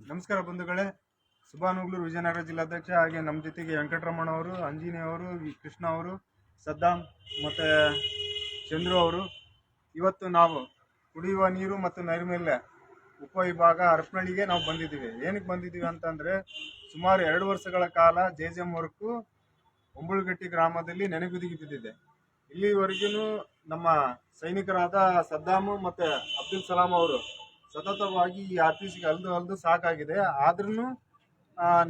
ನಮಸ್ಕಾರ ಬಂಧುಗಳೇ. ಸುಬಾನುಗ್ಲೂರು ವಿಜಯನಗರ ಜಿಲ್ಲಾಧ್ಯಕ್ಷ ಹಾಗೆ ನಮ್ಮ ಜೊತೆಗೆ ವೆಂಕಟರಮಣ ಅವರು, ಅಂಜಿನಿ ಅವರು ಕೃಷ್ಣ ಅವರು, ಸದ್ದಾಂ ಮತ್ತು ಚಂದ್ರು ಅವರು. ಇವತ್ತು ನಾವು ಕುಡಿಯುವ ನೀರು ಮತ್ತು ನೈರ್ಮಲ್ಯ ಉಪವಿಭಾಗ ಹರಪನಹಳ್ಳಿಗೆ ನಾವು ಬಂದಿದ್ದೀವಿ. ಏನಕ್ಕೆ ಬಂದಿದ್ದೀವಿ ಅಂತಂದರೆ ಸುಮಾರು ಎರಡು ವರ್ಷಗಳ ಕಾಲ ಜೆ ಜೆ ವರ್ಕು ಒಂಬುಳುಗಟ್ಟಿ ಗ್ರಾಮದಲ್ಲಿ ನೆನೆಗುದಿಗೆ ಬಿದ್ದಿದೆ ಇಲ್ಲಿವರೆಗೂ ನಮ್ಮ ಸೈನಿಕರಾದ ಸದ್ದಾಮು ಮತ್ತು ಅಬ್ದುಲ್ ಸಲಾಂ ಅವರು ಸತತವಾಗಿ ಈ ಆಫೀಸ್ಗೆ ಅಲ್ದು ಅಲ್ದು ಸಾಕಾಗಿದೆ. ಆದ್ರೂ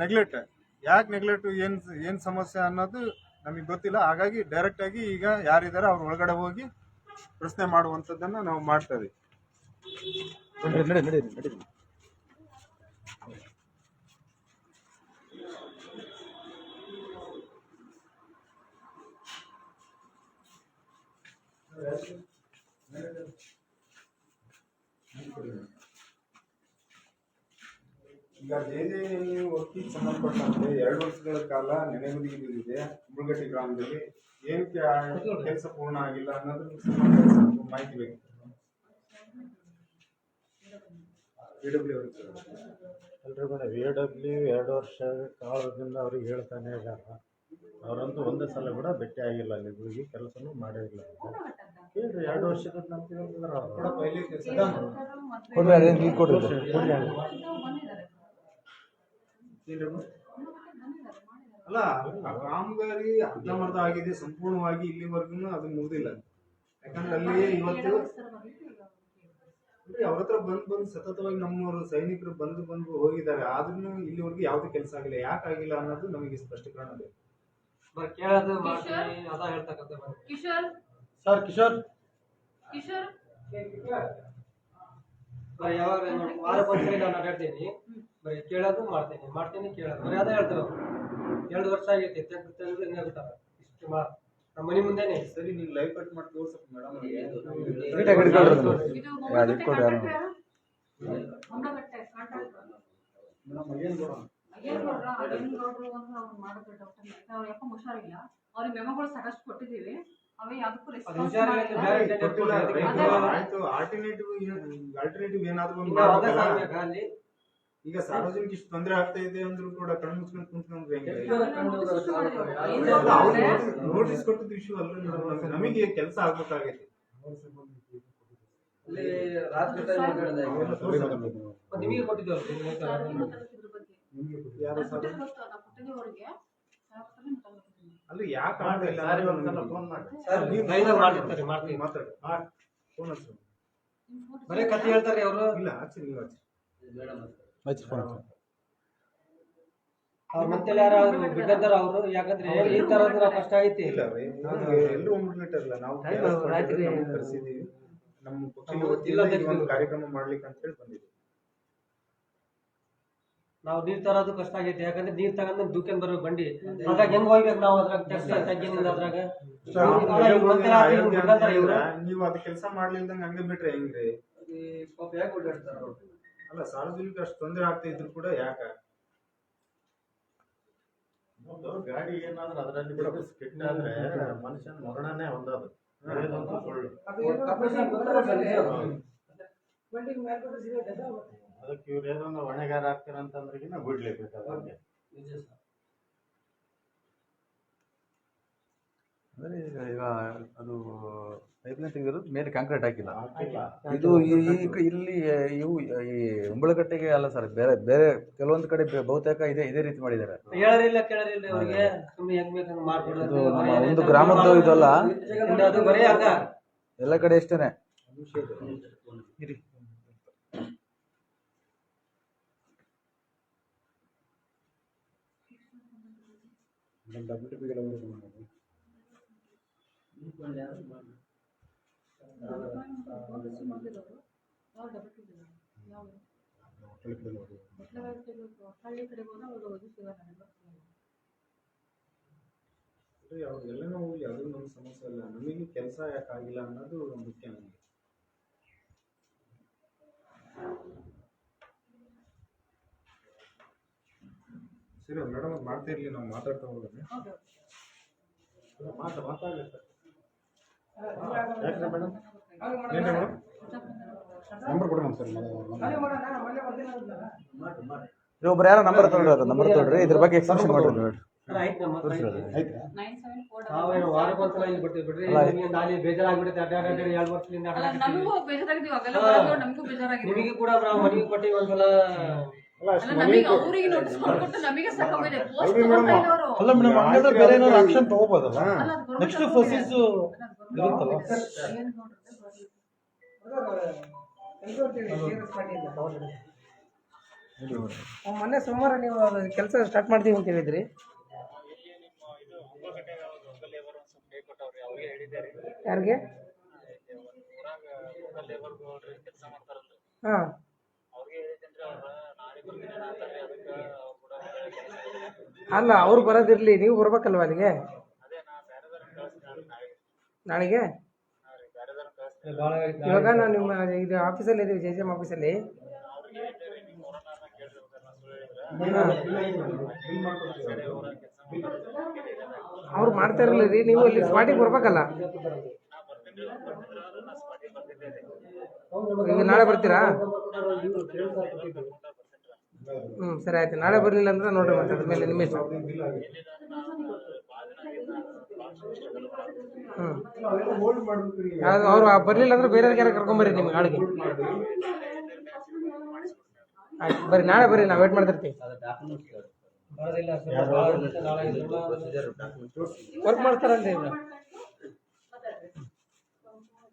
ನೆಗ್ಲೆಕ್ಟ್ ಯಾಕೆ ನೆಗ್ಲೆಕ್ಟ್ ಏನು ಏನು ಸಮಸ್ಯೆ ಅನ್ನೋದು ನಮಗೆ ಗೊತ್ತಿಲ್ಲ. ಹಾಗಾಗಿ ಡೈರೆಕ್ಟಾಗಿ ಈಗ ಯಾರಿದ್ದಾರೆ ಅವ್ರ ಒಳಗಡೆ ಹೋಗಿ ಪ್ರಶ್ನೆ ಮಾಡುವಂಥದ್ದನ್ನು ನಾವು ಮಾಡ್ತಾ ಇದೀವಿ ನಡಿ ನಡಿ ನಡಿ ನಡಿ ಈಗ ನೀವು ವರ್ಕಿಗೆ ಸಂಬಂಧಪಟ್ಟಂತೆ ಎರಡು ವರ್ಷಗಳ ಕಾಲ ನೆನೆಗುದಿಗೆ ಬಿದ್ದಿದೆ ಮುಳುಗಟ್ಟಿ ಗ್ರಾಮದಲ್ಲಿ. ಏನಕ್ಕೆ ಕೆಲಸ ಪೂರ್ಣ ಆಗಿಲ್ಲ ಅನ್ನೋದ್ರ ಮಾಹಿತಿ ಬೇಕು. ಎಲ್ರಿಗೂ ಎ ಡಬ್ಲ್ಯೂ ಎರಡು ವರ್ಷ ಕಾಲದಿಂದ ಅವ್ರಿಗೆ ಹೇಳ್ತಾನೆ ಇದ್ದಾರೆ. ಅವರಂತೂ ಒಂದೇ ಸಲ ಕೂಡ ಭೇಟಿ ಆಗಿಲ್ಲ ಅಲ್ಲಿ ಹೋಗಿ ಕೆಲಸನೂ ಮಾಡಿಲ್ಲ ಹೇಳ್ರಿ ಎರಡು ವರ್ಷದ ಅಲ್ಲ ಆ ಕಾಮಗಾರಿ ಅರ್ಧಮರ್ಧ ಆಗಿದೆ ಸಂಪೂರ್ಣವಾಗಿ ಇಲ್ಲಿವರೆಗೂ ಅದು ಮುಗಿದಿಲ್ಲ. ಯಾಕಂದ್ರೆ ಅಲ್ಲಿ ಇವತ್ತು ಅವ್ರ ಹತ್ರ ಬಂದು ಬಂದು ಸತತವಾಗಿ ನಮ್ಮವರು ಸೈನಿಕರು ಬಂದು ಬಂದು ಹೋಗಿದ್ದಾರೆ. ಆದ್ರೂ ಇಲ್ಲಿವರೆಗೂ ಯಾವ್ದು ಕೆಲಸ ಆಗಿಲ್ಲ. ಯಾಕಾಗಿಲ್ಲ ಅನ್ನೋದು ನಮಗೆ ಸ್ಪಷ್ಟೀಕರಣ ಬೇಕು. ಬರೀ ಕೇಳೋದು ಮಾಡ್ತೀನಿ ಅದ ಹೇಳ್ತಕ್ಕಂಥ ಬರೀ ಕಿಶೋರ್? ಸರ್ ಕಿಶೋರ್? ಕಿಶೋರ್? ಬರೀ ಯಾವಾಗ ನೋಡಿ ವಾರ ಬಂದ್ಸರಿ ನಾನು ಅಡ್ಡಾಡ್ತೀನಿ ಬರೀ ಕೇಳೋದು ಮಾಡ್ತೀನಿ. ಮಾಡ್ತೀನಿ ಕೇಳೋದು. ಬರೀ ಅದೇ ಹೇಳ್ತಾರೆ ಅವ್ರು. ಎರಡು ವರ್ಷ ಆಗೈತಿ ತೆಗ್ದು ತೆಗ್ದು ಹಿಂಗೆ ಹೇಳ್ತಾರೆ. ಇಷ್ಟು ಮಾ ನಮ್ಮ ಮನೆ ಮುಂದೆನೆ. ಸರಿ ನೀವು ಲೈವ್ ಕಟ್ ಮಾಡಿ ತೋರ್ಸಕ್ ಮೇಡಮ್ ಮೇಡಮ್ ಏನು ಕೊಡೋಣ? ಅಯ್ಯನ್ ನೋಡ್ರ ಅಯ್ಯನ್ ಅಂತ ಅವ್ರು ಮಾಡಿದ್ರು ಡಾಕ್ಟರ್ ಅವ್ರು ಯಾಕೋ ಹುಷಾರಿಲ್ಲ. ಅವ್ರಿಗೆ ಮೆಮೊಗಳು ಸಾಕಷ್ಟು ಕೊಟ್ಟಿದ್ದೀವಿ. ಅವೇ ಯಾವ್ದಕ್ಕೂ ರೆಸ್ಪಾನ್ಸ್. ಆಯ್ತು ಆಲ್ಟರ್ನೇಟಿವ್ ಏನಾದ್ರು ಒಂದು ಈಗ ಸಾರ್ವಜನಿಕ ಇಷ್ಟು ತೊಂದರೆ ಆಗ್ತಾ ಇದೆ ಅಂದ್ರೂ ಕೂಡ ಕಣ್ಣು ಮುಚ್ಕೊಂಡು ಕುಂತ್ಕೊಂಡ್ರೆ ಹೆಂಗೆ? ನೋಟಿಸ್ ಕೊಟ್ಟಿದ್ದು ಇಶ್ಯೂ ಅಲ್ಲ ನಮಗೆ ಕೆಲಸ ಆಗ್ಬೇಕಾಗೈತಿ ಅಲ್ಲಿ ರಾತ್ರಿ ಟೈಮ್ ಮಾತಾಡಿದೆ ಸಾರ್ವಜನಿಕ ನಿಮಗೆ ಕೊಟ್ಟಿದ್ದು ಅಲ್ಲಿ ಯಾಕೆ ಫೋನ್ ಮಾಡಿ. ಮಾತಾಡಿ. ಫೋನ್ ಹಚ್ಚು. ಬರೀ ಕತೆ ಹೇಳ್ತಾರೆ ಅವರು? ಇಲ್ಲ ಹಚ್ಚಿ ನೀವು ಹಚ್ಚಿ. ಹಚ್ಚಿ ಫೋನ್ ಹಚ್ಚಿ. ಅವ್ರ ಮತ್ತೆ ಅವರು ಯಾಕಂದ್ರೆ ಈ ತರ ಅಂದ್ರೆ ಕಷ್ಟ ಐತಿ ಇಲ್ಲ ಎಲ್ಲರೂ ಒಂದ್ಬಿಟ್ಟಿರಲ್ಲ ನಾವು ಕರೆಸಿದೀವಿ ನಮ್ಮ ಒಂದು ಕಾರ್ಯಕ್ರಮ ಮಾಡ್ಲಿಕ್ಕೆ ಅಂತ ಹೇಳಿ ಬಂದಿದ್ದೀವಿ. ನಾವು ನೀರ್ ತರೋದು ಕಷ್ಟ ಆಗೈತೆ. ಯಾಕಂದ್ರೆ ನೀರ್ ತಗೊಂಡ್ ದುಕಾನ್ ಬರೋ ಬಂಡಿ. ಅದ್ರಾಗ ಹೆಂಗ್ ಹೋಗ್ಬೇಕು ನಾವು ಅದ್ರಾಗ ತಗ್ಗಿನಿಂದ ಅದ್ರಾಗ. ನೀವು ಅದ್ ಕೆಲಸ ಮಾಡ್ಲಿಲ್ದಂಗ ಹಂಗೆ ಬಿಟ್ರೆ ಹೆಂಗ್ರಿ? ಈ ಪಾಪ ಯಾಕೆ ಓಡಾಡ್ತಾರ ಅವ್ರು? ಅಲ್ಲ ಸಾರ್ವಜನಿಕ ಅಷ್ಟು ತೊಂದರೆ ಆಗ್ತಾ ಇದ್ರು ಕೂಡ ಯಾಕ? ಒಂದು ಗಾಡಿ ಏನಾದ್ರೂ ಅದರಲ್ಲಿ ಬಿಡೋದು ಸ್ಕಿಟ್ ಆದ್ರೆ ಮನುಷ್ಯನ ಮರಣನೇ ಹೇಳಿದಂತೂ ಸುಳ್ಳು. ಅದಕ್ಕೆ ಇವ್ರು ಏನೋ ಹೊಣೆಗಾರ ಆಗ್ತಾರ ಅಂತಂದ್ರಿಗಿನ ಬಿಡ್ಲೇಬೇಕು ನಿಜ ಸರ್. ಅಂದ್ರೆ ಈಗ ಈಗ ಅದು ಪೈಪ್ಲೈನ್ ತೆಗೆದಿರೋದು ಮೇಲೆ ಕಾಂಕ್ರೀಟ್ ಹಾಕಿಲ್ಲ. ಇದು ಈ- ಈ- ಇಲ್ಲಿ ಇವು ಈ ಉಂಬಳಗಟ್ಟೆಗೆ ಅಲ್ಲ ಸರ್ ಬೇರೆ ಬೇರೆ ಕೆಲವೊಂದು ಕಡೆ ಬೆ- ಬಹುತೇಕ ಇದೇ ಇದೇ ರೀತಿ ಮಾಡಿದ್ದಾರೆ. ಹೇಳರಿಲ್ಲ ಕೇಳರಿಲ್ಲ ಅವ್ರಿಗೆ ಸುಮ್ಮನೆ ಹೆಂಗ್ ಬೇಕಂಗ್ ಮಾಡ್ಬಿಡೋದು ಇದು ನಮ್ಮ ಬರೀ ಒಂದು ಗ್ರಾಮದ್ದು ಇದಲ್ಲ. ಅದು ಬರೀ ಹಂಗ ಎಲ್ಲ ಕಡೆ ಅಷ್ಟೇನೆ ಹಳ್ಳಿ ಕಡೆ ಹೋದ್ರೆ ಅವರು ಇದು ಸಿಗಲ್ಲ number ಸಿಗಲ್ಲ. ಅವ್ರಿಗೆಲ್ಲ ಹೋಗ್ಲಿ ಅದು ನಮ್ಮ ಸಮಸ್ಯೆ ಅಲ್ಲ. ನಮಗೆ ಕೆಲಸ ಯಾಕೆ ಆಗಿಲ್ಲ ಅನ್ನೋದು ಮುಖ್ಯ ನಮಗೆ. ಸರಿ ಮೇಡಮ್ ಮಾಡ್ತಾ ಇರಲಿ ನಾವು ಮಾತಾಡ್ತಾ ಹೋಗೋಣ. ಹೌದು ಮಾತು ಮಾತಾಡ್ಲಿ ಸರ್. ಮೇಡಮ್ ಏನು ಮೇಡಮ್ ನಂಬರ್ ಕೊಡಿ ಸರ್ ನೀವು ಒಬ್ರು ಯಾರೋ ನಂಬರ್ ತೊಗೊಂಡ್ರೆ ಅದು ನಂಬರ್ ತೊಗೊಳ್ರಿ ಇದ್ರ ಬಗ್ಗೆ ಎಕ್ಸ್ಪ್ಲೇಷನ್ ಮಾಡಿರಿ. ನೋಡಿ ಬೇಜಾರಾಗ್ಬಿಡುತ್ತೆ ನಮಗೂ ಬೇಜಾರಾಗಿದೆ ನಿಮಗೆ ಕೂಡ ನಾವು ಮನೆಗೆ ಕೊಟ್ಟಿವಿ ಒಂದ್ಸಲ. ಅಲ್ಲ ಅಷ್ಟು ಅಲ್ಲ ಮನೆ ನಮಗೆ ಅವರಿಗೆ ನೋಟಿಸ್ ಕೊಟ್ಟು ನಮಗೆ ಸಾಕಾಗಿದೆ ಪೋಸ್ಟ್ ಅವ್ರಿಗೆ ಮೇಡಮ್ ಹಂಗಾದ್ರೆ ಬೇರೆ ಏನಾದ್ರು ಆಕ್ಷನ್ ತಗೋಬೋದಲ್ಲ? ನೆಕ್ಸ್ಟ್ ಪ್ರೊಸೀಸ್ ಇರುತ್ತಲ್ಲ. ಮೊನ್ನೆ ಸೋಮವಾರ ನೀವು ಕೆಲಸ ಸ್ಟಾರ್ಟ್ ಮಾಡ್ತೀವಿ ಅಂತ ಹೇಳಿದ್ರಿ. ಯಾರಿಗೆ? ಹಾ. ಅಲ್ಲ ಅವ್ರು ಬರೋದಿರ್ಲಿ ನೀವು ಬರ್ಬೇಕಲ್ವ ಅಲ್ಲಿಗೆ? ನಾಳೆಗೆ? ಇವಾಗ ನಾನು ನಿಮ್ಮ ಇದು ಆಫೀಸಲ್ಲಿ ಇದ್ದೀವಿ ಜೆ ಜೆ ಎಂ ಆಫೀಸಲ್ಲಿ ಅವ್ರು ಮಾಡ್ತಾ ಇರಲಿಲ್ಲ ರೀ ನೀವು ಇಲ್ಲಿ ಸ್ಪಾಟಿಗೆ ಬರ್ಬೇಕಲ್ಲ? ನೀವು ನಾಳೆ ಬರ್ತೀರಾ? ಹ್ಞೂ ಸರಿ ಆಯ್ತು. ನಾಳೆ ಬರಲಿಲ್ಲ ಅಂದ್ರೆ ನೋಡ್ರಿ ಮತ್ತೆ ಅದ್ರ ಮೇಲೆ ನಿಮ್ಮ ಹ್ಞೂ ಅದು ಅವ್ರು ಬರಲಿಲ್ಲ ಅಂದ್ರೆ ಬೇರೆ ಯಾರು ಕರ್ಕೊಂಬರ್ರಿ ನಿಮ್ಗೆ ಆಳಿಗೆ ಆಯ್ತು, ಬರ್ರಿ. ನಾಳೆ ಬರ್ರಿ, ನಾವು ವೇಟ್ ಮಾಡ್ತಿರ್ತೀವಿ. ವರ್ಕ್ ಮಾಡ್ತಾರಲ್ರಿ ಇವ್ರು.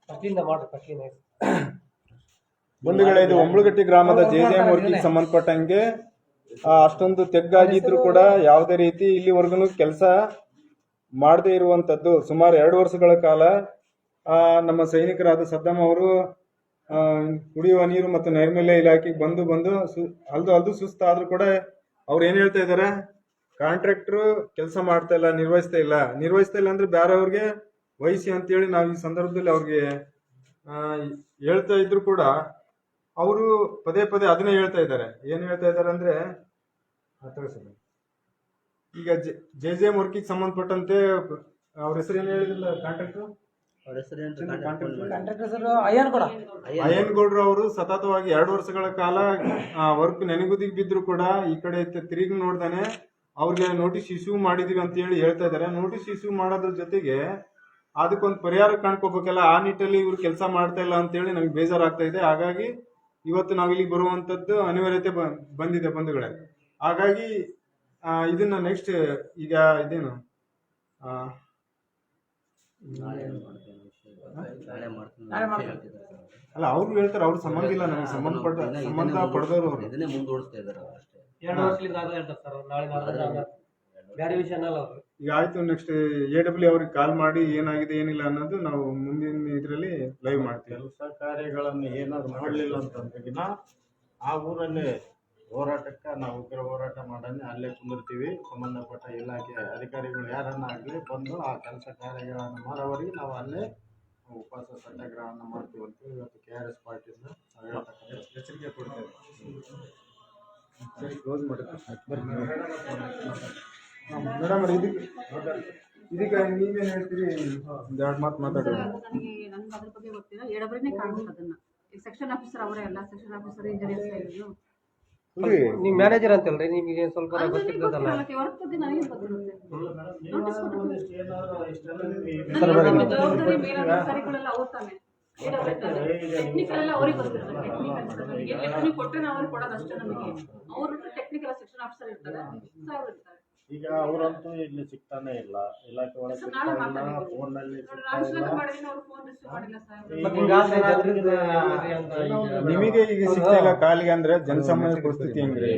ಫಸ್ಟಿಂದ ಮಾಡ್ರಿ ಫಸ್ಟಿಂದ ಬಂಧುಗಳೇ ಇದು ಒಂಬಳಗಟ್ಟಿ ಗ್ರಾಮದ ಜೆ ಜೆ ಸಂಬಂಧಪಟ್ಟಂಗೆ ಆ, ಅಷ್ಟೊಂದು ತೆಗ್ಗಾಗಿದ್ರು ಕೂಡ ಯಾವುದೇ ರೀತಿ ಇಲ್ಲಿವರೆಗೂ ಕೆಲಸ ಮಾಡದೇ ಇರುವಂಥದ್ದು ಸುಮಾರು ಎರಡು ವರ್ಷಗಳ ಕಾಲ ಆ, ನಮ್ಮ ಸೈನಿಕರಾದ ಸದ್ದಮ್ಮ ಅವರು ಕುಡಿಯುವ ನೀರು ಮತ್ತು ನೈರ್ಮಲ್ಯ ಇಲಾಖೆಗೆ ಬಂದು ಬಂದು ಸು ಅಲ್ದು ಅಲ್ದು ಸುಸ್ತಾದ್ರೂ ಕೂಡ ಅವ್ರು ಏನು ಹೇಳ್ತಾ ಇದ್ದಾರೆ ಕಾಂಟ್ರಾಕ್ಟ್ರು ಕೆಲಸ ಮಾಡ್ತಾ ಇಲ್ಲ ನಿರ್ವಹಿಸ್ತಾ ಇಲ್ಲ. ನಿರ್ವಹಿಸ್ತಾ ಇಲ್ಲ ಅಂದ್ರೆ ಬೇರೆಯವ್ರಿಗೆ ವಹಿಸಿ ಅಂತೇಳಿ ನಾವು ಈ ಸಂದರ್ಭದಲ್ಲಿ ಅವ್ರಿಗೆ ಹೇಳ್ತಾ ಇದ್ರು ಕೂಡ ಅವರು ಪದೇ ಪದೇ ಅದನ್ನೇ ಹೇಳ್ತಾ ಇದ್ದಾರೆ. ಏನು ಹೇಳ್ತಾ ಇದ್ದಾರೆ ಅಂದ್ರೆ. ಈಗ ಜೆ ಜೆ ಎಂ ವರ್ಕಿಗೆ ಸಂಬಂಧಪಟ್ಟಂತೆ ಅವ್ರ ಹೆಸರು ಏನು ಹೇಳಿದಿಲ್ಲ ಕಾಂಟ್ರಾಕ್ಟ್ರು ಅಯ್ಯನ್ಗೌಡ್ರು ಅವರು ಸತತವಾಗಿ ಎರಡು ವರ್ಷಗಳ ಕಾಲ ವರ್ಕ್ ನೆನಗುದಿಗೆ ಬಿದ್ರು ಕೂಡ ಈ ಕಡೆ ತಿರುಗಿ ನೋಡ್ದಾನೆ ಅವ್ರಿಗೆ ನೋಟಿಸ್ ಇಶ್ಯೂ ಮಾಡಿದೀವಿ ಅಂತ ಹೇಳಿ ಹೇಳ್ತಾ ಇದ್ದಾರೆ. ನೋಟಿಸ್ ಇಶ್ಯೂ ಮಾಡೋದ್ರ ಜೊತೆಗೆ ಅದಕ್ಕೊಂದು ಪರಿಹಾರ ಕಾಣ್ಕೋಬೇಕಲ್ಲ ಆ ನಿಟ್ಟಲ್ಲಿ ಇವ್ರು ಕೆಲಸ ಮಾಡ್ತಾ ಇಲ್ಲ ಅಂತೇಳಿ ನಮ್ಗೆ ಬೇಜಾರಾಗ್ತಾ ಇದೆ. ಹಾಗಾಗಿ ಇವತ್ತು ನಾವು ಇಲ್ಲಿ ಬರುವಂಥದ್ದು ಅನಿವಾರ್ಯತೆ ಬಂದಿದೆ ಬಂಧುಗಳೇ. ಹಾಗಾಗಿ ಇದನ್ನ ನೆಕ್ಸ್ಟ್ ಈಗ ಇದೇನು? ಆ, ಅಲ್ಲ ಅವ್ರು ಹೇಳ್ತಾರೆ ಅವ್ರು ಸಂಬಂಧ ಇಲ್ಲ ನಮಗೆ ಸಂಬಂಧಪಟ್ಟ ಸಂಬಂಧ ಪಡೆದವರು ಅವರು. ಇದನ್ನೇ ಮುಂದುವರಿಸ್ತಾ ಇದ್ದಾರೆ ಅಷ್ಟೇ. ಎರಡು ವರ್ಷದಿಂದ ಅದ ಸರ್? ನಾಳೆ ನಾಳೆ ಅದ ಬೇರೆ ವಿಷಯ ಅನ್ನಲ್ಲ ಅವರು ಈಗ ಆಯ್ತು ನೆಕ್ಸ್ಟ್ ಎ ಡಬ್ಲ್ಯೂ ಅವ್ರಿಗೆ ಕಾಲ್ ಮಾಡಿ ಏನಾಗಿದೆ ಏನಿಲ್ಲ ಅನ್ನೋದು ನಾವು ಮುಂದಿನ ಇದರಲ್ಲಿ ಲೈವ್ ಮಾಡ್ತೀವಿ. ಕೆಲಸ ಕಾರ್ಯಗಳನ್ನು ಏನಾದ್ರು ಮಾಡಲಿಲ್ಲ ಅಂತಂದ್ರೆ ದಿನ ಆ ಊರಲ್ಲಿ ಹೋರಾಟಕ್ಕೆ ನಾವು ಉಗ್ರ ಹೋರಾಟ ಮಾಡೋಣ ಅಲ್ಲೇ ಕುಂದಿರ್ತೀವಿ. ಸಂಬಂಧಪಟ್ಟ ಇಲಾಖೆ ಅಧಿಕಾರಿಗಳು ಯಾರನ್ನ ಆಗಲಿ ಬಂದು ಆ ಕೆಲಸ ಕಾರ್ಯಗಳನ್ನು ಮಾಡೋವರೆಗೆ ನಾವು ಅಲ್ಲೇ ಉಪವಾಸ ಸತ್ಯಾಗ್ರಹವನ್ನು ಮಾಡ್ತೀವಿ ಅಂತ ಇವತ್ತು ಕೆ ಆರ್ ಎಸ್ ಪಾರ್ಟಿಯಿಂದ ನಾವು ಹೇಳ್ತಕ್ಕಂಥ ಎಚ್ಚರಿಕೆ ಕೊಡ್ತೇವೆ. ಸರಿ ಕ್ಲೋಸ್ ಮಾಡಿ ಮೇಡಮ್ ಇದಕ್ಕೆ ಇದಕ್ಕೆ ನೀವೇನು ಹೇಳ್ತೀರಿ? ಒಂದು ಎರಡು ಮಾತು ಮಾತಾಡೋಣ. ನನಗೆ ನನ್ಗೆ ಅದ್ರ ಬಗ್ಗೆ ಗೊತ್ತಿಲ್ಲ. ಎಡಬರಿನೇ ಕಾಣುತ್ತೆ ಅದನ್ನ. ಈ ಸೆಕ್ಷನ್ ಆಫೀಸರ್ ಅವರೇ ಅಲ್ಲ ಸೆಕ್ಷನ್ ಆಫೀಸರ್ ಇಂಜಿನಿಯರ್ಸ್ ನೀವು ಮ್ಯಾನೇಜರ್ ಅಂತಲ್ರಿ ನಿಮಗೆ ಸ್ವಲ್ಪ ಗೊತ್ತಿರ್ತದಲ್ಲ ಟೆಕ್ನಿಕಲ್ ಎಲ್ಲ ಅವ್ರಿಗೆ ಗೊತ್ತಿರುತ್ತೆ. ಟೆಕ್ನಿಕಲ್ ಎಲೆಕ್ಟ್ರಾನಿಕ್ ಕೊಟ್ಟರೆ ನಾವು ಅವ್ರಿಗೆ ಕೊಡೋದು ಅಷ್ಟೇ ನಮಗೆ. ಅವರು ಟೆಕ್ನಿಕಲ್ ಸೆಕ್ಷನ್ ಆಫೀಸರ್ ಇರ್ತಾರೆ ಸೊ ಅವ್ರು ಇರ್ತಾರೆ. ಈಗ ಅವರಂತೂ ಇಲ್ಲಿ ಸಿಗ್ತಾನೆ ಇಲ್ಲ. ಇಲಾಖೆ ಒಳಗೆ ಸಿಗ್ತಾ ನಾಳೆ ಇಲ್ಲ ಮಾತಾಡಿ. ಫೋನ್ನಲ್ಲಿ ಸಿಗ್ತಾ ಇಲ್ಲ. ಶ್ವೇತ ಮಾಡಿದ್ದೀನಿ ಅವ್ರು ಫೋನ್ ರಿಸೀವ್ ಮಾಡಿಲ್ಲ ಸರ್. ಮತ್ತೆ ಹಿಂಗಾದ್ರೆ ಜನರಿಗೆ ನಿಮಗೆ ಈಗ ಸಿಗ್ತಾ ಇಲ್ಲ ಕಾಲಿಗೆ ಅಂದ್ರೆ ಜನಸಾಮಾನ್ಯ ಪರಿಸ್ಥಿತಿ ಹೆಂಗ್ರಿ?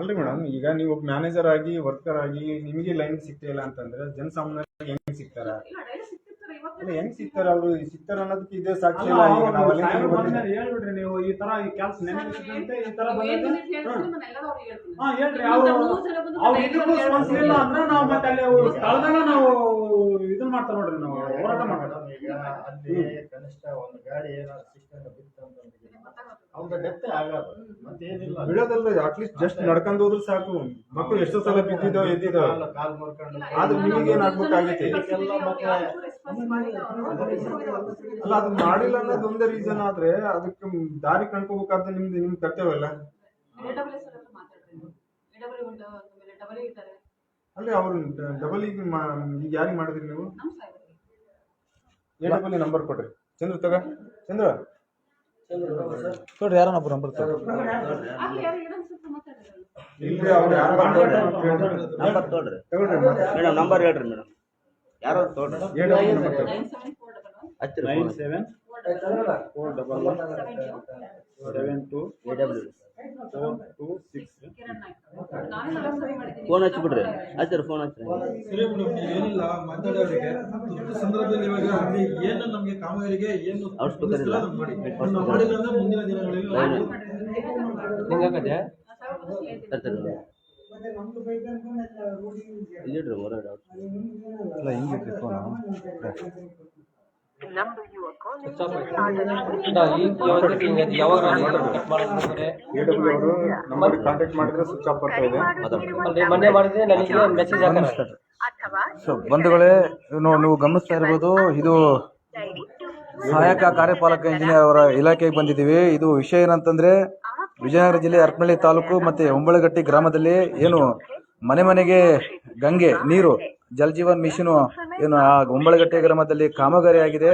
ಅಲ್ರಿ ಮೇಡಮ್ ಈಗ ನೀವು ಮ್ಯಾನೇಜರ್ ಆಗಿ ವರ್ಕರ್ ಆಗಿ ನಿಮಗೆ ಲೈನ್ ಸಿಗ್ತಾ ಇಲ್ಲ ಅಂತಂದ್ರೆ ಜನಸಾಮಾನ್ಯ ಹೆಂಗ್ ಸಿಗ್ತಾರ? ಇಲ್ಲ ಹೆಂಗ್ ಸಿಗ್ತಾರ ಅವರು? ಸಿಗ್ತಾರ ಅನ್ನೋದಕ್ಕೆ ಇದೇ ಸಾಕ್ಷಿ ಇಲ್ಲ ಈಗ ನಾವು ಅಲ್ಲಿ ತನಕ ಹೇಳ್ಬಿಡ್ರಿ ನೀವು ಈ ತರ ಈ ಕೆಲಸ ನೆನಪಿಸಿದಂತೆ ಈ ತರ ಹೇಳ್ತೀನಿ. ಹಾ ಹೇಳ್ರಿ. ಅವ್ರು ಅವ್ರು ಇದಕ್ಕೂ ಸ್ಪಂದಿಸಲಿಲ್ಲ ಅಂದ್ರೆ ನಾವು ಮತ್ತೆ ಅಲ್ಲಿ ಸ್ಥಳದಾಗ ನಾವು ಇದನ್ನ ಮಾಡ್ತಾ ನೋಡ್ರಿ ನಾವು ಹೋರಾಟ ಮಾಡೋಣ ಈಗ ಅಲ್ಲಿ ಕನಿಷ್ಠ ಒಂದು ಗಾಡಿ ಏನಾದ್ರು ಸಿಕ್ಕಂತ ಬಿತ್ತು ಅಂತಂದ್ರೆ ಗೊತ್ತಾಗುತ್ತೆ. ಅವ್ನ ಡೆತ್ ಆಗಲ್ಲ ಮತ್ತೇನಿಲ್ಲ ಬಿಡೋದಲ್ಲ ಅಟ್ಲೀಸ್ಟ್ ಜಸ್ಟ್ ನಡ್ಕೊಂಡು ಹೋದ್ರೆ ಸಾಕು. ಮಕ್ಕಳು ಎಷ್ಟೋ ಸಲ ಬಿದ್ದಿದ್ದೋ ಎದ್ದಿದ್ದೋ. ಕಾಲ್ ಮುರ್ಕೊಂಡು ಆದ್ರೆ ನಿಮಗೆ ಏನಾಗ್ಬೇಕಾಗೈತಿ ಅಲ್ಲ ಅದು ಮಾಡಿಲ್ಲ ಅನ್ನೋದು ಒಂದೇ ರೀಸನ್ ಆದ್ರೆ ಅದಕ್ಕೆ ದಾರಿ ಕಂಡ್ಕೋಬೇಕಾದ್ರೆ ನಿಮ್ದು ನಿಮ್ ಕರ್ತವ್ಯ ಅಲ್ಲ? ಅಲ್ಲಿ ಅವ್ರು ಡಬಲ್ ಈಗ ಮಾ- ಈಗ ಯಾರಿಗೆ ಮಾಡಿದ್ರಿ ನೀವು? ಎ ಡಬಲ್ ನಂಬರ್ ಕೊಡ್ರಿ. ಚಂದ್ರ ತಗ. ಚಂದ್ರ ನೋಡ್ರಿ ಯಾರೋ ಒಬ್ರು ನಂಬರ್ ನಂಬರ್ ತೋಡ್ರಿ. ಮೇಡಮ್ ನಂಬರ್ ಹೇಳ್ರಿ ಮೇಡಮ್. ಯಾರೋ ತೋಡ್ರಿ. ಹಚ್ಚಿರಿ nine seven four double one seven two four two six phone ಹಚ್ಚಿಬಿಡ್ರಿ ಹಚ್ಚಿರಿ. ಫೋನ್ ಹಚ್ಚಿ ಸರಿ ಮೇಡಮ್ ಏನಿಲ್ಲ ಮಾತಾಡೋರಿಗೆ. ತುರ್ತು ಸಂದರ್ಭದಲ್ಲಿ ಇವಾಗ ಅಲ್ಲಿ ಏನು ನಮಗೆ ಕಾಮಗಾರಿಗೆ ಏನು ಅವ್ರ ಸ್ಪೀಕರ್ ಇಲ್ಲ. ಮಾಡಿಲ್ಲ ಅಂದ್ರೆ ಮುಂದಿನ ದಿನಗಳಲ್ಲಿ ಹೆಂಗಾಗತ್ತೆ ಇಲ್ಲಿಡ್ರಿ ಹೊರಗಡೆ ಫೋನು ನಂಬರ್ ಕಾಂಟ್ಯಾಕ್ಟ್ ಮಾಡಿದ್ರೆ ಸ್ವಿಚ್ ಆಫ್ ಬರ್ತಾ ಇದೆ. ಅಲ್ರಿ ಮೊನ್ನೆ ಮಾಡಿದ್ರೆ ನನಗೆ ಮೆಸೇಜ್ ಹಾಕೋಣ ಸೊ ಬಂಧುಗಳೇ ನೀವು ಗಮನಿಸ್ತಾ ಇರ್ಬೋದು ಇದು ಸಹಾಯಕ ಕಾರ್ಯಪಾಲಕ ಇಂಜಿನಿಯರ್ ಅವರ ಇಲಾಖೆಗೆ ಬಂದಿದ್ದೀವಿ. ಇದು ವಿಷಯ ಏನಂತಂದ್ರೆ ವಿಜಯನಗರ ಜಿಲ್ಲೆ ಹರಪನಹಳ್ಳಿ ತಾಲೂಕು ಮತ್ತೆ ಹೊಂಬಳಗಟ್ಟಿ ಗ್ರಾಮದಲ್ಲಿ ಏನು ಮನೆ ಮನೆಗೆ ಗಂಗೆ, ನೀರು, ಜಲ್ ಜೀವನ್ ಮಿಷನ್, ಏನು ಆ ಗುಂಬಳಗಟ್ಟೆ ಗ್ರಾಮದಲ್ಲಿ ಕಾಮಗಾರಿ ಆಗಿದೆ.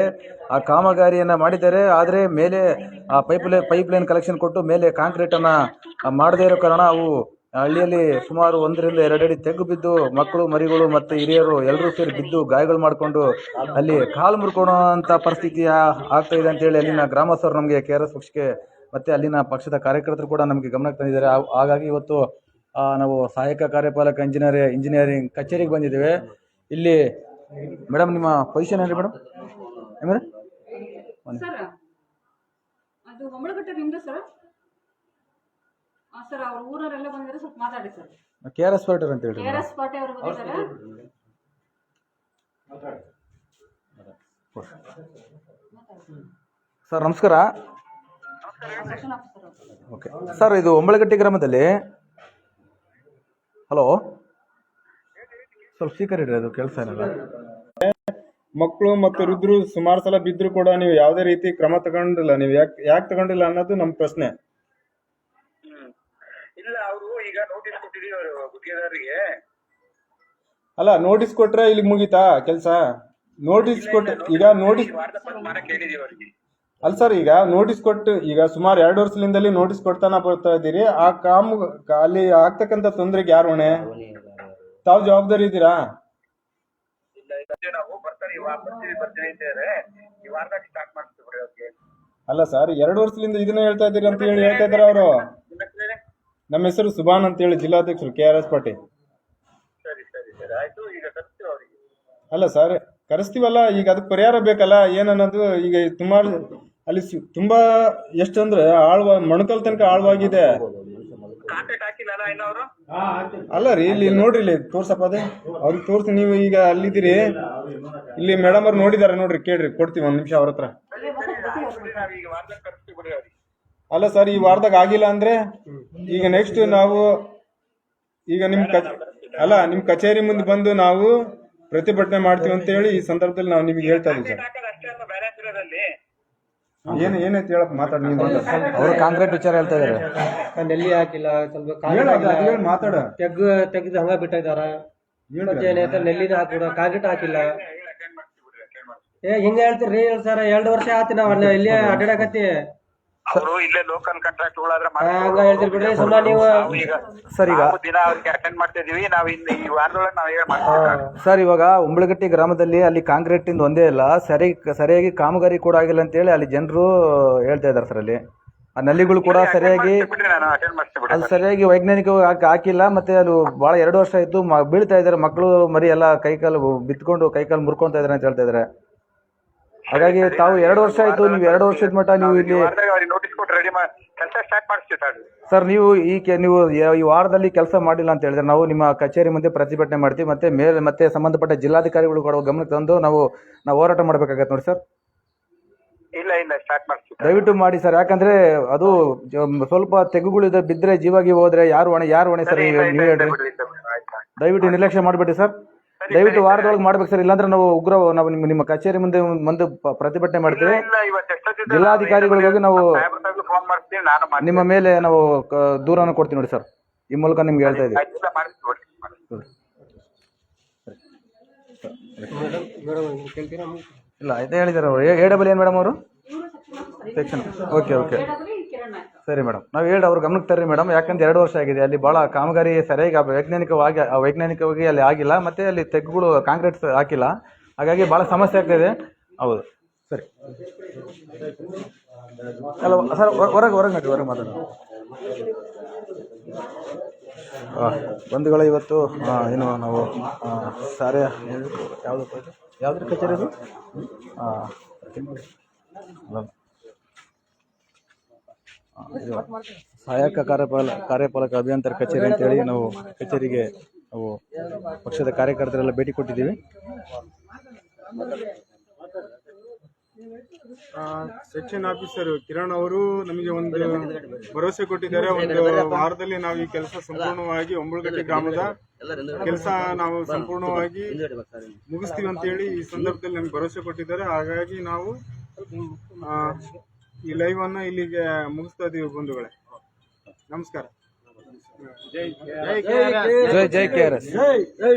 ಆ ಕಾಮಗಾರಿಯನ್ನ ಮಾಡಿದ್ದಾರೆ, ಆದರೆ ಮೇಲೆ ಆ ಪೈಪ್ ಪೈಪ್ ಲೈನ್ ಕಲೆಕ್ಷನ್ ಕೊಟ್ಟು ಮೇಲೆ ಕಾಂಕ್ರೀಟ್ ಅನ್ನ ಮಾಡದೇ ಇರೋ ಕಾರಣ ಅವು ಹಳ್ಳಿಯಲ್ಲಿ ಸುಮಾರು ಒಂದರಿಂದ ಎರಡು ಅಡಿ ತೆಗ್ಗು ಬಿದ್ದು ಮಕ್ಕಳು, ಮರಿಗಳು ಮತ್ತು ಹಿರಿಯರು ಎಲ್ಲರೂ ಸೇರಿ ಬಿದ್ದು ಗಾಯಗಳು ಮಾಡಿಕೊಂಡು ಅಲ್ಲಿ ಕಾಲು ಮುರ್ಕೊಳೋ ಅಂತ ಪರಿಸ್ಥಿತಿ ಆಗ್ತಾ ಇದೆ ಅಂತೇಳಿ ಅಲ್ಲಿನ ಗ್ರಾಮಸ್ಥರು ನಮಗೆ ಕೆ ಆರ್ ಎಸ್ ಪಕ್ಷಕ್ಕೆ ಮತ್ತು ಅಲ್ಲಿನ ಪಕ್ಷದ ಕಾರ್ಯಕರ್ತರು ಕೂಡ ನಮಗೆ ಗಮನಕ್ಕೆ ತಂದಿದ್ದಾರೆ. ಹಾಗಾಗಿ ಇವತ್ತು ನಾವು ಸಹಾಯಕ ಕಾರ್ಯಪಾಲಕ ಇಂಜಿನಿಯರ್ ಇಂಜಿನಿಯರಿಂಗ್ ಕಚೇರಿಗೆ ಬಂದಿದ್ದೇವೆ. ಇಲ್ಲಿ ಮೇಡಮ್ ನಿಮ್ಮ ಪೊಸಿಷನ್ ಏನು ಮೇಡಮ್ ಏನ್ರಿ ಕೆ ಆರ್ ಎಸ್ ಪಾರ್ಟರ್ ಅಂತ ಹೇಳಿ ಸರ್ ನಮಸ್ಕಾರ. ಓಕೆ. ಸರ್ ಇದು ಒಂಬಳಗಟ್ಟಿ ಗ್ರಾಮದಲ್ಲಿ ಹಲೋ? ಸ್ವಲ್ಪ ಸ್ಪೀಕರ್ ಇಡ್ರಿ ಅದು ಕೆಲಸ ಏನಲ್ಲ. ಮಕ್ಕಳು ಮತ್ತು ವೃದ್ಧರು ಸುಮಾರು ಸಲ ಬಿದ್ರು ಕೂಡ ನೀವು ಯಾವುದೇ ರೀತಿ ಕ್ರಮ ತಗೊಂಡಿಲ್ಲ. ನೀವು ಯಾಕೆ ಯಾಕೆ ತಗೊಂಡಿಲ್ಲ ಅನ್ನೋದು ನಮ್ಮ ಪ್ರಶ್ನೆ. ಇಲ್ಲ ಅವರು ಈಗ ನೋಟಿಸ್ ಕೊಟ್ಟಿದೀವಿ ಅವರು ಗುತ್ತಿಗೆದಾರರಿಗೆ. ಅಲ್ಲ ನೋಟಿಸ್ ಕೊಟ್ರೆ ಇಲ್ಲಿ ಮುಗೀತಾ ಕೆಲಸ? ನೋಟಿಸ್ ಕೊಟ್ಟು ಈಗ ನೋಟಿಸ್ ವಾರದ ಅವರಿಗೆ. ಅಲ್ಲ ಸರ್ ಈಗ ನೋಟಿಸ್ ಕೊಟ್ಟು ಈಗ ಸುಮಾರು ಎರಡು ವರ್ಷದಿಂದಲೇ ನೋಟಿಸ್ ಕೊಡ್ತಾನ ಬರ್ತಾ ಇದ್ದೀರಿ. ಆ ಕಾಮ್ ಅಲ್ಲಿ ಆಗ್ತಕ್ಕಂಥ ತೊಂದರೆಗೆ ಯಾರು ಹೊಣೆ? ತಾವು ಜವಾಬ್ದಾರಿ ಇದ್ದೀರಾ? ಅಲ್ಲ ಸರ್ ಎರಡು ವರ್ಷದಿಂದ ಇದನ್ನ ಹೇಳ್ತಾ ಇದ್ದೀರಿ ಅಂತ ಹೇಳಿ ಹೇಳ್ತಾ ಇದ್ದಾರೆ ಅವರು. ನಮ್ಮ ಹೆಸರು ಸುಭಾನ್ ಅಂತ ಹೇಳಿ ಜಿಲ್ಲಾಧ್ಯಕ್ಷರು ಕೆ ಆರ್ ಎಸ್ ಪಾಟೀಲ್. ಅಲ್ಲ ಸರ್ ಕರೆಸ್ತೀವಲ್ಲ ಈಗ ಅದಕ್ಕೆ ಪರಿಹಾರ ಬೇಕಲ್ಲ ಏನನ್ನೋದು ಈಗ ಸುಮಾರು ಅಲ್ಲಿ ಸು- ತುಂಬಾ ಎಷ್ಟಂದ್ರೆ ಆಳ್ವ ಮೊಣಕಲ್ ತನಕ ಆಳ್ವಾಗಿದೆ. ಕಾಂಟ್ಯಾಕ್ಟ್ ಹಾಕಿಲ್ಲ ಇನ್ನ ಅವರು ಅಲ್ಲ ರೀ ಇಲ್ಲಿ ನೋಡ್ರಿ ಇಲ್ಲಿ ತೋರ್ಸಪ್ಪ ಅದೇ. ಅವ್ರಿಗೆ ತೋರ್ಸಿ ನೀವು ಈಗ ಅಲ್ಲಿದ್ದೀರಿ. ಇಲ್ಲಿ ಮೇಡಮ್ ಅವ್ರು ನೋಡಿದಾರೆ ನೋಡ್ರಿ ಕೇಳ್ರಿ ಕೊಡ್ತೀವಿ ಒಂದ್ ನಿಮಿಷ ಅವ್ರ ಹತ್ರ. ನಾವ್ ಈಗ ವಾರದಾಗ ಕರೆಸ್ತೀವಿ ಬಿಡಿ ಅವ್ರಿಗೆ ಅಲ್ಲ ಸರ್ ಈ ವಾರದಾಗ ಆಗಿಲ್ಲ ಅಂದ್ರೆ ಈಗ ನೆಕ್ಸ್ಟ್ ನಾವು ಈಗ ನಿಮ್ ಅಲ್ಲ ನಿಮ್ ಕಚೇರಿ ಮುಂದೆ ಬಂದು ನಾವು ಪ್ರತಿಭಟನೆ ಮಾಡ್ತೀವಿ ಅಂತ ಹೇಳಿ ಈ ಸಂದರ್ಭದಲ್ಲಿ ನಾವು ನಿಮಗೆ ಹೇಳ್ತಾ ಇದೀವಿ ಸರ್. ಹಾಕೋದು ಅಷ್ಟೇ ಅಲ್ಲ ಬ್ಯಾಲೆನ್ಸ್ ಇರೋದಲ್ಲಿ ಏನ್ ಏನೈತಿ ಹೇಳಕ್ ಮಾತಾಡಿ ಮಾತಾಡಿ. ಅವರು ಕಾಂಕ್ರೀಟ್ ವಿಚಾರ ಹೇಳ್ತಾ ಇದ್ದಾರೆ ನೆಲ್ಲಿ ಹಾಕಿಲ್ಲ ಸ್ವಲ್ಪ ಹೇಳು ಅದು ಅದು ಹೇಳಿ ಮಾತಾಡ. ತೆಗ್ ತೆಗ್ದು ಹಂಗ ಬಿಟ್ಟಿದಾರ. ಮತ್ತೆ ಏನೈತೆ ನೆಲ್ಲಿನ ಹಾಕಿಬಿಡ ಕಾಂಕ್ರೀಟ್ ಹಾಕಿಲ್ಲ. ಏ ಹಿಂಗ ಹೇಳ್ತೀರಿ ಸರ್ ಎರಡು ವರ್ಷ ಆತಿ ನಾವ್ ಅಲ್ಲಿ ಇಲ್ಲೇ ಅಡ್ಡಾಡಕತ್ತಿ. ಅವರು ಇಲ್ಲೇ ಲೋಕಲ್ ಕಾಂಟ್ರಾಕ್ಟ್ ಗಳಾದ್ರೆ ಹಂಗ ಹೇಳ್ತೀರಿ ಬಿಡ್ರಿ. ಸುಮ್ಮನೆ ನೀವು ಸರ್ ಈಗ. ದಿನ ಅವ್ರಿಗೆ ಅಟೆಂಡ್ ಮಾಡ್ತಾ ಇದೀವಿ. ನಾವು ಇನ್ನು ಈ ವಾರದೊಳಗೆ ನಾವು ಹೇಳಿ ಮಾಡ್ತೀವಿ. ಸರ್ ಇವಾಗ ಉಂಬಳಗಟ್ಟಿ ಗ್ರಾಮದಲ್ಲಿ ಅಲ್ಲಿ ಕಾಂಕ್ರೀಟ್ ಇಂದ ಒಂದೇ ಇಲ್ಲ. ಸರಿ ಸರಿಯಾಗಿ ಕಾಮಗಾರಿ ಕೂಡ ಆಗಿಲ್ಲ ಅಂತ ಹೇಳಿ ಅಲ್ಲಿ ಜನರು ಹೇಳ್ತಾ ಇದ್ದಾರೆ ಸರ್ ಅಲ್ಲಿ. ಆ ನಲ್ಲಿಗಳು ಕೂಡ ಸರಿಯಾಗಿ ಅಲ್ಲಿ ಅದು ಸರಿಯಾಗಿ ವೈಜ್ಞಾನಿಕವಾಗಿ ಹಾಕಿಲ್ಲ. ಮತ್ತೆ ಅದು ಬಹಳ ಎರಡು ವರ್ಷ ಆಯ್ತು. ಬೀಳ್ತಾ ಇದ್ದಾರೆ ಮಕ್ಕಳು ಮರಿ ಎಲ್ಲ ಕೈಕಾಲು ಬಿತ್ಕೊಂಡು ಕೈಕಾಲು ಮುರ್ಕೊಂತ ಇದಾರೆ ಅಂತ ಹೇಳ್ತಾ ಇದ್ದಾರೆ ಹಾಗಾಗಿ ತಾವು ಎರಡು ವರ್ಷ ಆಯ್ತು ನೀವು ಎರಡು ವರ್ಷದ ಮಟ್ಟ ನೀವು ಇಲ್ಲಿ ವಾರದಾಗ ನೋಟಿಸ್ ಕೊಟ್ಟು ರೆಡಿ ಮಾಡಿ ಕೆಲಸ ಸ್ಟಾರ್ಟ್ ಮಾಡಿಸ್ತೀವಿ ಸರ್. ಸರ್ ನೀವು ಈ ಕೆ- ನೀವು ಯ- ಈ ವಾರದಲ್ಲಿ ಕೆಲಸ ಮಾಡಿಲ್ಲ ಅಂತ ಹೇಳಿದ್ರೆ ನಾವು ನಿಮ್ಮ ಕಚೇರಿ ಮುಂದೆ ಪ್ರತಿಭಟನೆ ಮಾಡ್ತೀವಿ ಮತ್ತೆ ಮೇಲೆ ಮತ್ತೆ ಸಂಬಂಧಪಟ್ಟ ಜಿಲ್ಲಾಧಿಕಾರಿಗಳು ಕೂಡ ಗಮನಕ್ಕೆ ತಂದು ನಾವು ನಾವು ಹೋರಾಟ ಮಾಡ್ಬೇಕಾಗತ್ತೆ ನೋಡಿ ಸರ್. ಇಲ್ಲ ಇಲ್ಲ ಸ್ಟಾರ್ಟ್ ದಯವಿಟ್ಟು ಮಾಡಿ ಸರ್ ಯಾಕಂದ್ರೆ ಅದು ಜ- ಸ್ವಲ್ಪ ತೆಗುಗುಳಿದ ಬಿದ್ದರೆ ಜೀವಾಗಿ ಹೋದ್ರೆ ಯಾರು ಹೊಣೆ ಯಾರು ಹೊಣೆ ಸರ್ ನೀವು ಹೇಳಿ ಹೇಳ್ರಿ. ಆಯ್ತಾ. ದಯವಿಟ್ಟು ನಿರ್ಲಕ್ಷ್ಯ ಮಾಡಬೇಡಿ ಸರ್. ದಯವಿಟ್ಟು ವಾರದೊಳಗೆ ಮಾಡ್ಬೇಕು ಸರ್. ಇಲ್ಲಾಂದ್ರೆ ನಾವು ಉಗ್ರ ನಾವು ನಿಮ್ಮ ನಿಮ್ಮ ಕಚೇರಿ ಮುಂದೆ ಮುಂದೆ ಪ್ರತಿಭಟನೆ ಮಾಡ್ತೀವಿ. ಇಲ್ಲ ಇವತ್ತು ಎಷ್ಟೊತ್ತಿದೆ? ಜಿಲ್ಲಾಧಿಕಾರಿಗಳಿಗೆ ಹೋಗಿ ನಾವು ಫೋನ್ ಮಾಡ್ತೀನಿ ನಾನು ಮಾಡ್ತೀನಿ. ನಿಮ್ಮ ಮೇಲೆ ನಾವು ಕ- ದೂರನ್ನು ಕೊಡ್ತೀವಿ ನೋಡಿ ಸರ್. ಈ ಮೂಲಕ ನಿಮ್ಗೆ ಹೇಳ್ತಾ ಇದ್ದೀವಿ. ಆಯ್ತು ಮಾಡ್ತೀನಿ ನೋಡಿ ಇಲ್ಲ ಇದೇ ಹೇಳಿದಾರೆ ಅವರು. ಎ ಡಬಲ್ ಏನು ಮೇಡಮ್ ಅವರು? ಸೆಕ್ಷನ್ ಓಕೆ ಓಕೆ ಸರಿ ಮೇಡಮ್. ನಾವು ಹೇಳಿ ಅವ್ರ ಗಮನಕ್ಕೆ ತರ್ರಿ ಮೇಡಮ್. ಯಾಕಂದ್ರೆ ಎರಡು ವರ್ಷ ಆಗಿದೆ. ಅಲ್ಲಿ ಭಾಳ ಕಾಮಗಾರಿ ಸರಿಯಾಗಿ ವೈಜ್ಞಾನಿಕವಾಗಿ ವೈಜ್ಞಾನಿಕವಾಗಿ ಅಲ್ಲಿ ಆಗಿಲ್ಲ. ಮತ್ತೆ ಅಲ್ಲಿ ತೆಗ್ಗುಗಳು, ಕಾಂಕ್ರೀಟ್ ಹಾಕಿಲ್ಲ. ಹಾಗಾಗಿ ಭಾಳ ಸಮಸ್ಯೆ ಆಗ್ತಿದೆ ಹೌದು. ಸರಿ. ಅಲ್ಲ ಸರ್ ಹೊರಗೆ ಹೊರಗೆ ನಡಿ, ಹೊರಗೆ ಮಾತಾಡೋಣ. ಬಂಧುಗಳ ಇವತ್ತು ಏನು ನಾವು ಸಾರೆ ಯಾವುದು ಯಾವ್ದ್ರ ಕಚೇರಿ ಅದು? ಇದು ಸಹಾಯಕ ಕಾರ್ಯಪಾಲ ಕಾರ್ಯಪಾಲಕ ಅಭಿಯಂತರ ಕಚೇರಿ ಅಂತೇಳಿ ನಾವು ಕಚೇರಿಗೆ ನಾವು ಪಕ್ಷದ ಕಾರ್ಯಕರ್ತರೆಲ್ಲ ಭೇಟಿ ಕೊಟ್ಟಿದ್ದೀವಿ. ಸೆಕ್ಷನ್ ಆಫೀಸರ್ ಕಿರಣ್ ಅವರು ನಮಗೆ ಒಂದು ಭರವಸೆ ಕೊಟ್ಟಿದ್ದಾರೆ. ಒಂದು ವಾರದಲ್ಲಿ ನಾವು ಈ ಕೆಲಸ ಸಂಪೂರ್ಣವಾಗಿ ಒಂಬಳಗಟ್ಟೆ ಗ್ರಾಮದ ಕೆಲಸ ನಾವು ಸಂಪೂರ್ಣವಾಗಿ ಮುಗಿಸ್ತೀವಿ ಅಂತೇಳಿ ಈ ಸಂದರ್ಭದಲ್ಲಿ ನಮ್ಗೆ ಭರವಸೆ ಕೊಟ್ಟಿದ್ದಾರೆ. ಹಾಗಾಗಿ ನಾವು ಈ ಲೈವ್ ಅನ್ನ ಇಲ್ಲಿಗೆ ಮುಗಿಸ್ತಾ ಇದೀವಿ ಬಂಧುಗಳೇ. ನಮಸ್ಕಾರ. ಜೈ ಜೈ ಜೈ ಜೈ ಕೆ ಆರ್ ಎಸ್ ಜೈ ಜೈ.